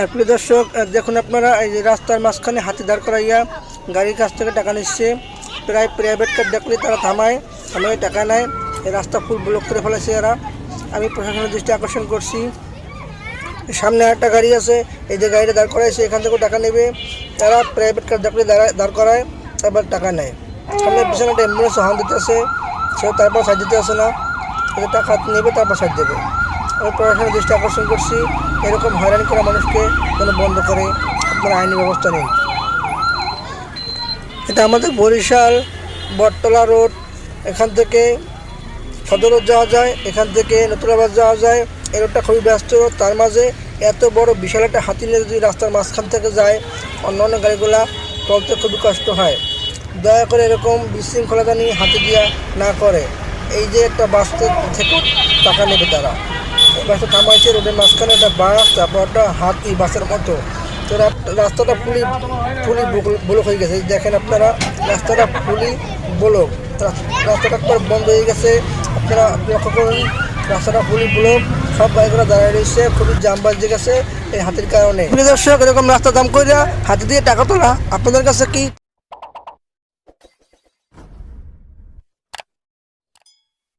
আর প্রিয় দর্শক দেখুন আপনারা, এই যে রাস্তার মাঝখানে হাতি দাঁড় করাইয়া গাড়ির কাছ থেকে টাকা নিচ্ছে। প্রায় প্রাইভেট কার দেখলে তারা থামায় থামায়, টাকা নেয়। এই রাস্তা ফুল ব্লক করে ফেলেছে এরা। আমি প্রশাসনের দৃষ্টি আকর্ষণ করছি। সামনে একটা গাড়ি আছে, এই যে গাড়িটা দাঁড় করাইছে, এখান থেকেও টাকা নেবে। তারা প্রাইভেট কার দেখলে দাঁড়ায় দাঁড় করায়, তারপর টাকা নেয়। সামনে পিছনে একটা অ্যাম্বুলেন্স হর্ন দিতে আছে সেও তারপর সাইড দিতে আসে না। টাকা নেবে, তারপর সাইড দেবে। আমি প্রশাসনের দৃষ্টি আকর্ষণ করছি, এরকম হয়রানি করা মানুষকে যেন বন্ধ করে আপনারা আইনি ব্যবস্থা নিন এটা আমাদের বরিশাল, বটতলা রোড, এখান থেকে সদর যাওয়া যায়, এখান থেকে নতুনাবাদ যাওয়া যায়। এই রোডটা খুবই ব্যস্ত, তার মাঝে এত বড় বিশাল একটা হাতি নিয়ে যদি রাস্তার মাঝখান থেকে যায়, অন্য অন্য গাড়িগুলা চলতে খুবই কষ্ট হয়। দয়া করে এরকম বিশৃঙ্খলতা নিয়ে হাতি দিয়া না করে। এই যে একটা বাস থেকে টাকা নেবে তারা। বাসটা থামাইছে, রোডের মাঝখানে একটা বাস একটা হাতি বাসের মতো। তো রাস্তাটা ফুলি ফুলি ব্লক হয়ে গেছে। দেখেন আপনারা, রাস্তাটা ফুলি ব্লক। রাস্তাটা একবার বন্ধ হয়ে গেছে। আপনারা লক্ষ্য করুন, রাস্তাটা ফুলি ব্লক। সব বাইকরা দাঁড়িয়ে রয়েছে, খুবই জাম বাজে গেছে এই হাতির কারণে। দর্শক, এরকম রাস্তা দাম করে হাতি দিয়ে টাকা তোলা আপনাদের কাছে কি